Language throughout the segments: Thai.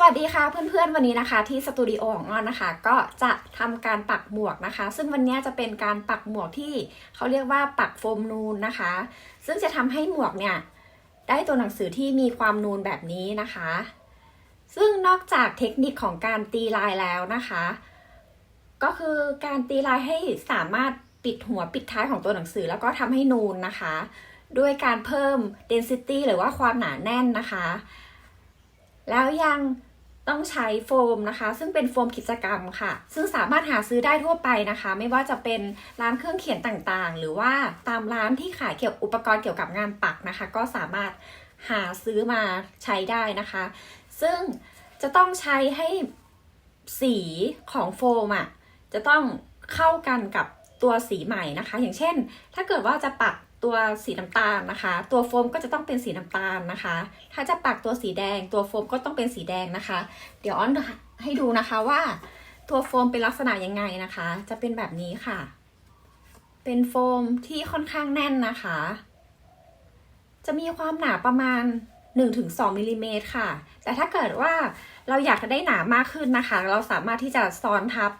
สวัสดีค่ะเพื่อนๆวันนี้นะคะที่สตูดิโอของออนนะคะ ก็จะทำการปักหมวกนะคะ ซึ่งวันนี้จะเป็นการปักหมวกที่เขาเรียกว่าปักโฟมนูนนะคะ ซึ่งจะทำให้หมวกเนี่ยได้ตัวหนังสือที่มีความนูนแบบนี้นะคะ ซึ่งนอกจากเทคนิคของการตีลายแล้วนะคะ ก็คือการตีลายให้สามารถปิดหัวปิดท้ายของตัวหนังสือแล้วก็ทำให้นูนนะคะ ด้วยการเพิ่ม density หรือว่าความหนาแน่นนะคะ แล้วยัง ต้องใช้โฟมนะคะ ซึ่งเป็นโฟมกิจกรรมค่ะ ซึ่งสามารถหาซื้อได้ทั่วไปนะคะ ไม่ว่าจะเป็นร้านเครื่องเขียนต่างๆ หรือว่าตามร้านที่ขายเกี่ยวอุปกรณ์เกี่ยวกับงานปักนะคะ ก็สามารถหาซื้อมาใช้ได้นะคะ ซึ่งจะต้องใช้ให้สีของโฟมอะจะต้องเข้ากันกับตัวสีใหม่นะคะ อย่างเช่น ถ้าเกิดว่าจะปัก ตัวสีน้ำตาลนะคะ ตัวโฟมก็จะต้องเป็นสีน้ำตาลนะคะ ถ้าจะปักตัวสีแดง ตัวโฟมก็ต้องเป็นสีแดงนะคะ เดี๋ยวอ้อนให้ดูนะคะว่า ตัวโฟมเป็นลักษณะยังไงนะคะ จะเป็นแบบนี้ค่ะ เป็นโฟมที่ค่อนข้างแน่นนะคะ จะมีความหนาประมาณ 1-2มิลลิเมตรค่ะ แต่ถ้าเกิดว่าเราอยากจะได้หนามากขึ้นนะคะ เราสามารถที่จะซ้อนทับ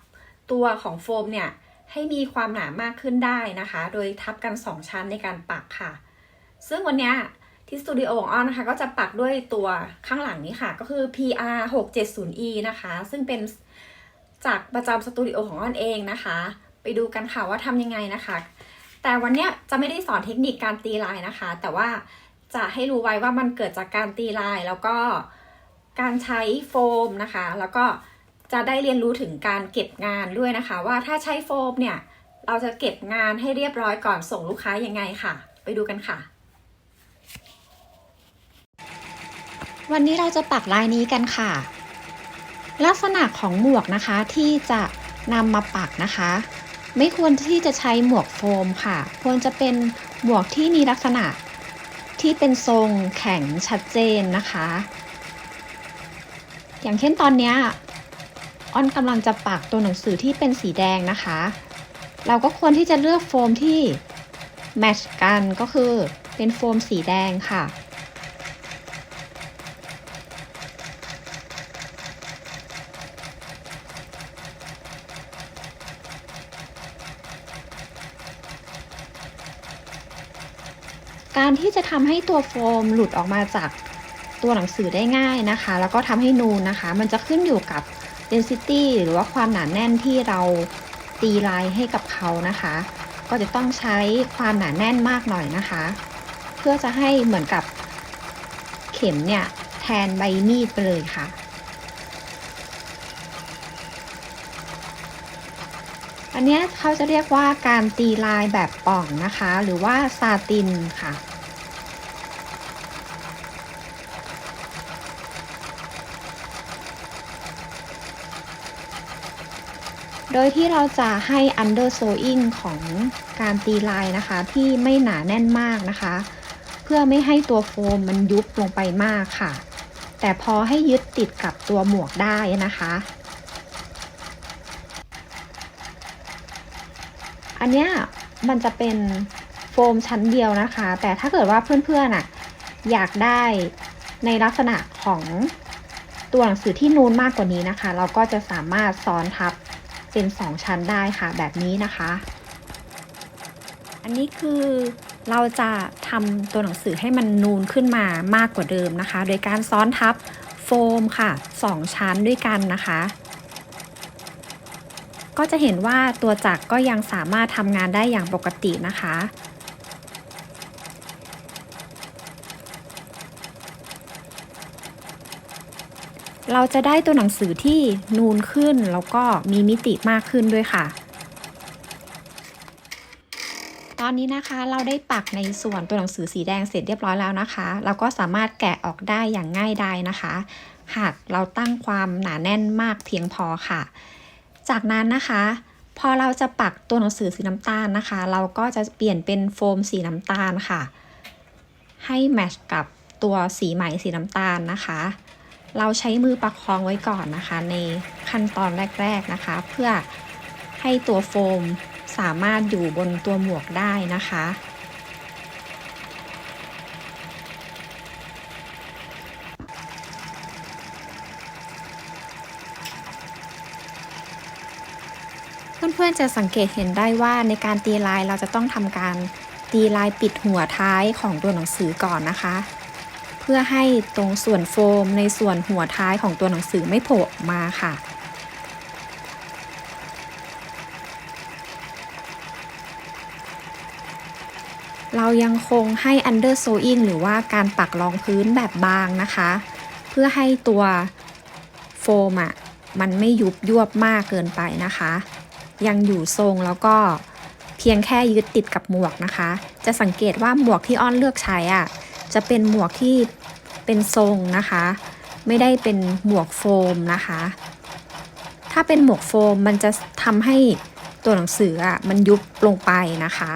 ตัวของโฟมเนี่ย ให้มีความหนามากขึ้นได้นะคะ โดยทับกัน 2 ชั้นในการปักค่ะ ซึ่งวันนี้ที่สตูดิโอของอ้อนนะคะก็จะปักด้วยตัวข้างหลังนี้ค่ะ ก็คือ PR 670E นะคะ ซึ่งเป็นจากประจำสตูดิโอของอ้อนเองนะคะ ไปดูกันค่ะว่าทำยังไงนะคะ แต่วันนี้จะไม่ได้สอนเทคนิคการตีลายนะคะ แต่ว่าจะให้รู้ไว้ว่ามันเกิดจากการตีลายแล้วก็การใช้โฟมนะคะ แล้วก็ จะได้เรียนรู้ถึงการเก็บงานด้วยนะคะ ว่าถ้าใช้โฟมเนี่ยเราจะเก็บงานให้เรียบร้อยก่อนส่งลูกค้ายังไงค่ะ ไปดูกันค่ะ วันนี้เราจะปักลายนี้กันค่ะ ลักษณะของหมวกนะคะที่จะนำมาปักนะคะ ไม่ควรที่จะใช้หมวกโฟมค่ะ ควรจะเป็นหมวกที่มีลักษณะที่เป็นทรงแข็งชัดเจนนะคะ อย่างเช่นตอนเนี้ย อ้อนกำลังจะปักตัวหนังสือที่เป็นสีแดงนะคะ เราก็ควรที่จะเลือกโฟมที่แมทช์กันก็คือเป็นโฟมสีแดงค่ะ การที่จะทำให้ตัวโฟมหลุดออกมาจากตัวหนังสือได้ง่ายนะคะ แล้วก็ทำให้นูนนะคะ มันจะขึ้นอยู่กับ density หรือว่าความหนาแน่นที่เราตีลายให้กับเขานะคะ ก็จะต้องใช้ความหนาแน่นมากหน่อยนะคะ เพื่อจะให้เหมือนกับเข็มเนี่ยแทนใบมีดไปเลยค่ะอันเนี้ยเขาจะเรียกว่าการตีลายแบบป่องนะคะ หรือว่าซาตินค่ะ โดยที่เราจะให้ under sewing ของการตีลายนะคะ ที่ไม่หนาแน่นมากนะคะ เพื่อไม่ให้ตัวโฟมมันยุบลงไปมากค่ะ แต่พอให้ยึดติดกับตัวหมวกได้นะคะอันเนี้ยมันจะเป็นโฟมชั้นเดียวนะคะ แต่ถ้าเกิดว่าเพื่อนๆอะอยากได้ในลักษณะของตัวหนังสือที่นูนมากกว่านี้นะคะ เราก็จะสามารถซ้อนทับ เป็น 2 ชั้นได้ค่ะแบบนี้นะคะ อันนี้คือเราจะทำตัวหนังสือให้มันนูนขึ้นมามากกว่าเดิมนะคะ โดยการซ้อนทับโฟมค่ะ 2 ชั้นด้วยกันนะคะ ก็จะเห็นว่าตัวจักรก็ยังสามารถทำงานได้อย่างปกตินะคะ เราจะได้ตัวหนังสือที่นูนขึ้นแล้วก็มีมิติมากขึ้นด้วยค่ะ ตอนนี้นะคะเราได้ปักในส่วนตัวหนังสือสีแดงเสร็จเรียบร้อยแล้วนะคะ เราก็สามารถแกะออกได้อย่างง่ายดายนะคะ หากเราตั้งความหนาแน่นมากเพียงพอค่ะ จากนั้นนะคะพอเราจะปักตัวหนังสือสีน้ำตาลนะคะ เราก็จะเปลี่ยนเป็นโฟมสีน้ำตาลค่ะ ให้แมทช์กับตัวสีไหมสีน้ำตาลนะคะ เราใช้มือประคองไว้ก่อนนะคะ ในขั้นตอนแรก ๆนะคะ เพื่อให้ตัวโฟมสามารถอยู่บนตัวหมวกได้นะคะ เพื่อนๆจะสังเกตเห็นได้ว่าในการตีลายเราจะต้องทำการตีลายปิดหัวท้ายของตัวหนังสือก่อนนะคะ พื่อให้ตรงส่วนโฟมในส่วนหัวท้ายของตัวหนังสือไม่โผล่ออกมาค่ะ เรายังคงให้ under sewing หรือว่าการปักรองพื้นแบบบางนะคะ เพื่อให้ตัวโฟมอะมันไม่ยุบยวบมากเกินไปนะคะ ยังอยู่ทรงแล้วก็เพียงแค่ยึดติดกับหมวกนะคะ จะสังเกตว่าหมวกที่อ้อนเลือกใช้อะ จะเป็นหมวกที่เป็นทรงนะคะ ไม่ได้เป็นหมวกโฟมนะคะ ถ้าเป็นหมวกโฟมมันจะทำให้ตัวหนังสืออะมันยุบลงไปนะคะ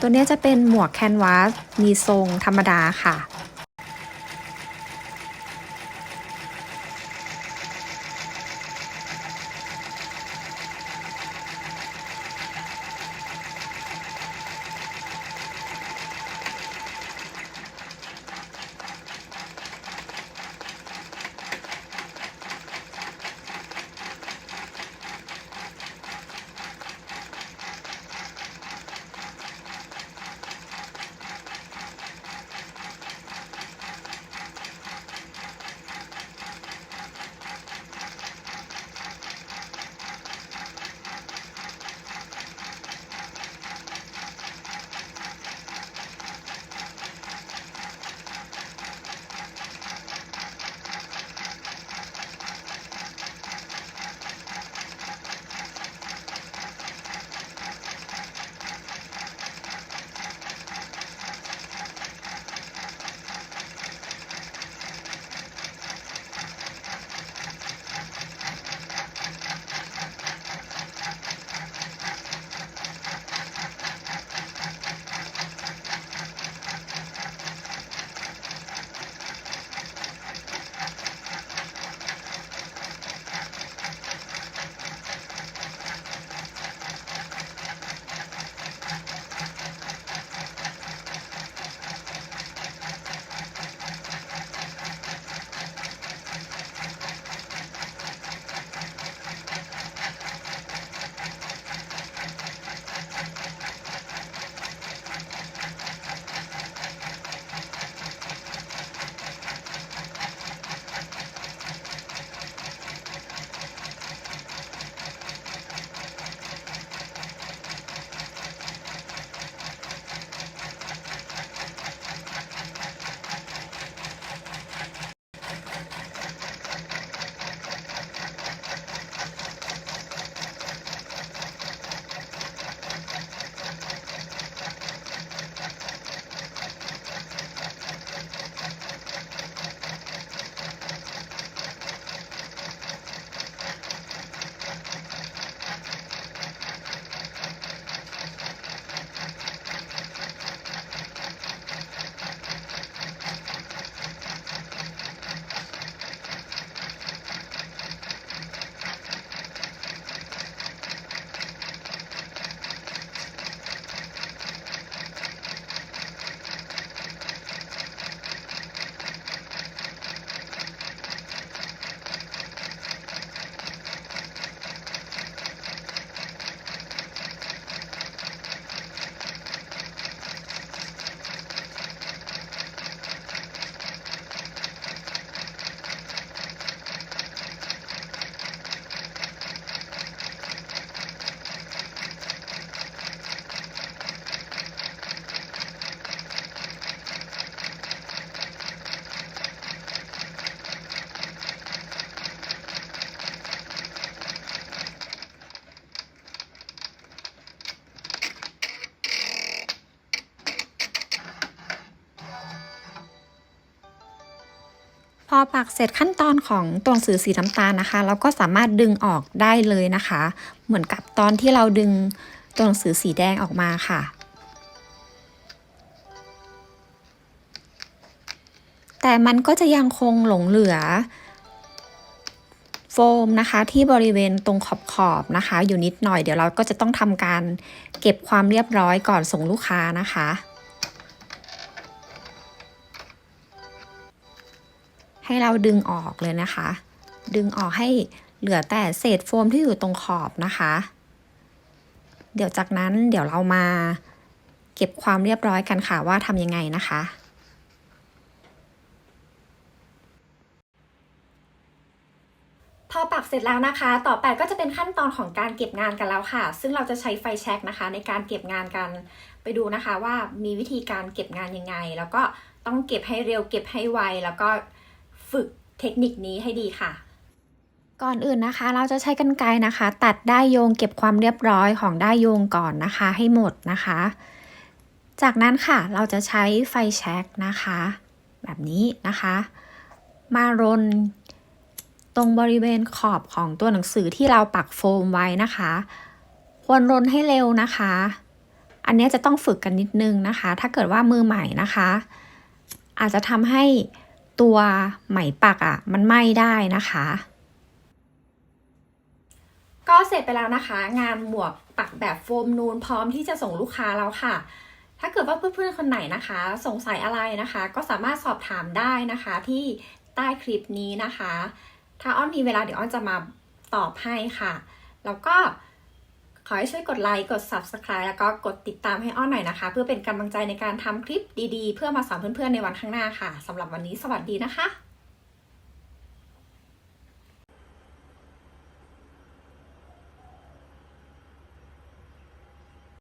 ตัวนี้จะเป็นหมวกแคนวาสมีทรงธรรมดาค่ะ พอปักเสร็จขั้นตอนของตัวหนังสือสีน้ำตาลนะคะ เราก็สามารถดึงออกได้เลยนะคะ เหมือนกับตอนที่เราดึงตัวหนังสือสีแดงออกมาค่ะ แต่มันก็จะยังคงหลงเหลือ โฟมนะคะที่บริเวณตรงขอบขอบนะคะ อยู่นิดหน่อยเดี๋ยวเราก็จะต้องทำการเก็บความเรียบร้อยก่อนส่งลูกค้านะคะ ให้เราดึงออกเลยนะคะ ดึงออกให้เหลือแต่เศษโฟมที่อยู่ตรงขอบนะคะ เดี๋ยวจากนั้นเดี๋ยวเรามาเก็บความเรียบร้อยกันค่ะว่าทำยังไงนะคะพอปักเสร็จแล้วนะคะ ต่อไปก็จะเป็นขั้นตอนของการเก็บงานกันแล้วค่ะ ซึ่งเราจะใช้ไฟแช็กนะคะ ในการเก็บงานกัน ไปดูนะคะว่ามีวิธีการเก็บงานยังไง แล้วก็ต้องเก็บให้เร็วเก็บให้ไว แล้วก็ ฝึกเทคนิคนี้ให้ดีค่ะ ก่อนอื่นนะคะ เราจะใช้กรรไกรนะคะ ตัดได้ายโยงเก็บความเรียบร้อยของได้ายโยงก่อนนะคะ ให้หมดนะคะ จากนั้นค่ะเราจะใช้ไฟแช็กนะคะ แบบนี้นะคะ มารนตรงบริเวณขอบของตัวหนังสือที่เราปักโฟมไว้นะคะ ควรรนให้เร็วนะคะ อันนี้จะต้องฝึกกันนิดนึงนะคะ ถ้าเกิดว่ามือใหม่นะคะ อาจจะทำให้ ตัวไหมปักอะ่ะมันไหม้ได้นะคะ ก็เสร็จไปแล้วนะคะ งานหมวกปักแบบโฟมนูนพร้อมที่จะส่งลูกค้าแล้วค่ะ ถ้าเกิดว่าเพื่อนๆคนไหนนะคะ สงสัยอะไรนะคะ ก็สามารถสอบถามได้นะคะที่ใต้คลิปนี้นะคะ ถ้าอ้อนมีเวลาเดี๋ยวอ้อนจะมาตอบให้ค่ะ แล้วก็ ขอให้ช่วยกดไลค์ กด Subscribe แล้วก็กดติดตามให้อ้อนหน่อยนะคะ เพื่อเป็นกำลังใจในการทำคลิปดีๆ เพื่อมาสอนเพื่อนๆในวันข้างหน้าค่ะสำหรับวันนี้สวัสดีนะคะ